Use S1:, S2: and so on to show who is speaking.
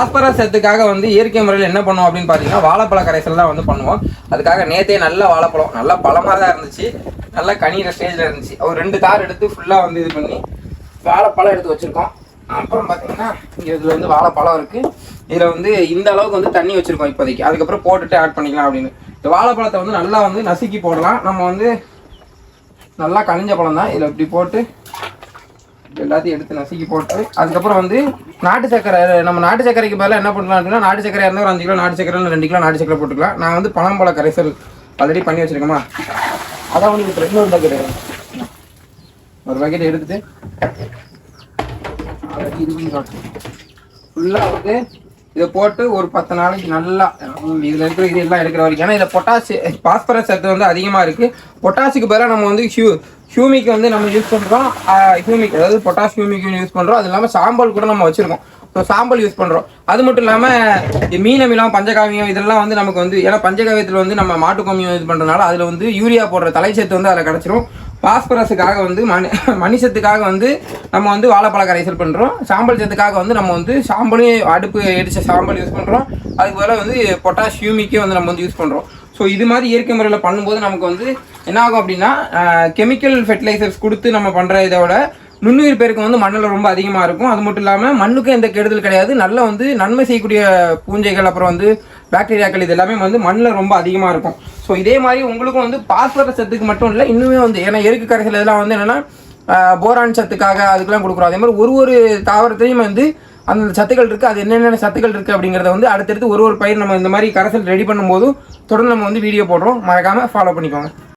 S1: Phosphorus சத்துக்காக வந்து இயற்கை முறையில் என்ன பண்ணுவோம் அப்படின்னு பார்த்தீங்கன்னா வாழைப்பழ கரைசல் தான் வந்து பண்ணுவோம். அதுக்காக நேத்தே நல்ல வாழைப்பழம் நல்ல பழமாக தான் இருந்துச்சு. நல்லா கனியிற ஸ்டேஜில் இருந்துச்சு. ஒரு ரெண்டு தார் எடுத்து ஃபுல்லாக வந்து இது பண்ணி வாழைப்பழம் எடுத்து வச்சுருக்கோம். அப்புறம் பார்த்தீங்கன்னா இங்கே இதில் வந்து வாழைப்பழம் இருக்குது இதில் வந்து இந்த அளவுக்கு வந்து தண்ணி வச்சுருக்கோம் இப்போதைக்கு. அதுக்கப்புறம் போட்டுட்டு ஆட் பண்ணிக்கலாம் அப்படின்னு. இந்த வாழைப்பழத்தை வந்து நல்லா வந்து நசுக்கி போடலாம். நம்ம வந்து நல்லா கனிஞ்ச பழம் தான் இதில் இப்படி போட்டு எல்லாத்தையும் எடுத்து நசுக்கி போட்டு அதுக்கப்புறம் வந்து நாட்டு சக்கரை நம்ம நாட்டு சக்கரைக்கு பதிலாக என்ன பண்ணலாம் அப்படின்னா நாட்டு சக்கரை இருந்தால் ஒரு அஞ்சு கிலோ நாட்டு சக்கரை இல்லை ரெண்டு கிலோ நாட்டு சக்கரை போட்டுக்கலாம். நான் வந்து பழம்பழ கரைசல் ஆல்ரெடி பண்ணி வச்சுருக்கோமா அதான் வந்து இப்போ இன்னொரு பக்கெட் ஒரு பக்கெட் எடுத்துட்டு ஃபுல்லாக வந்து இதை போட்டு ஒரு பத்து நாளைக்கு நல்லா இதில் இருக்கிற இது எல்லாம் எடுக்கிற வரைக்கும். ஏன்னா இதில் பொட்டாசி பாஸ்பரஸ் சத்து வந்து அதிகமாக இருக்குது பொட்டாசிக்கு பதிலாக நம்ம வந்து ஹியூ ஹியூமிக் வந்து நம்ம யூஸ் பண்ணுறோம் ஹியூமிக் அதாவது பொட்டாஸ் ஹியூமிக் யூஸ் பண்ணுறோம் அது இல்லாமல் சாம்பல் கூட நம்ம வச்சுருக்கோம். ஸோ சாம்பல் யூஸ் பண்ணுறோம் அது மட்டும் இல்லாமல் மீன் அமிலம் பஞ்சகாவியம் இதெல்லாம் வந்து நமக்கு வந்து ஏன்னா பஞ்சகாவியத்தில் வந்து நம்ம மாட்டுக்கோமியம் இது பண்ணுறதுனால அதில் வந்து யூரியா போடுற தலைச்சத்து வந்து அதில் கிடச்சிரும் பாஸ்பரஸுக்காக வந்து மணி மனுஷத்துக்காக வந்து நம்ம வந்து வாழைப்பழ கரைசல் பண்ணுறோம் சாம்பல் சத்துக்காக வந்து நம்ம வந்து சாம்பலையும் அடுப்பு எடிச்ச சாம்பல் யூஸ் பண்ணுறோம் அதுக்கு பதிலாக வந்து பொட்டாஷ் ஹியூமிக்கே வந்து நம்ம வந்து யூஸ் பண்ணுறோம் ஸோ இது மாதிரி இயற்கை முறையில் பண்ணும்போது நமக்கு வந்து என்ன ஆகும் அப்படின்னா கெமிக்கல் ஃபெர்டிலைசர்ஸ் கொடுத்து நம்ம பண்ணுற இதை விட நுண்ணுயிர் பெருக்கம் வந்து மண்ணில் ரொம்ப அதிகமாக இருக்கும். அது மட்டும் இல்லாமல் மண்ணுக்கும் எந்த கெடுதல் கிடையாது. நல்ல வந்து நன்மை செய்யக்கூடிய பூஞ்சைகள் அப்புறம் வந்து பாக்டீரியாக்கள் இது எல்லாமே வந்து மண்ணில் ரொம்ப அதிகமாக இருக்கும். ஸோ இதே மாதிரி உங்களுக்கும் வந்து பாஸ்பரஸ் சத்துக்கு மட்டும் இல்லை இன்னுமே வந்து ஏன்னா எருக்கு கரைசல் இதெல்லாம் வந்து என்னென்னா போரான் சத்துக்காக அதுக்கெல்லாம் கொடுக்குறோம். அதே மாதிரி ஒரு ஒரு தாவரத்தையும் வந்து அந்த சத்துக்கள் இருக்குது அது என்னென்ன சத்துக்கள் இருக்குது அப்படிங்கிறத வந்து அடுத்தடுத்து ஒரு ஒரு பயிர் நம்ம இந்த மாதிரி கரைசல் ரெடி பண்ணும்போதும் தொடர்ந்து நம்ம வந்து வீடியோ போடுறோம். மறக்காமல் ஃபாலோ பண்ணிக்கோங்க.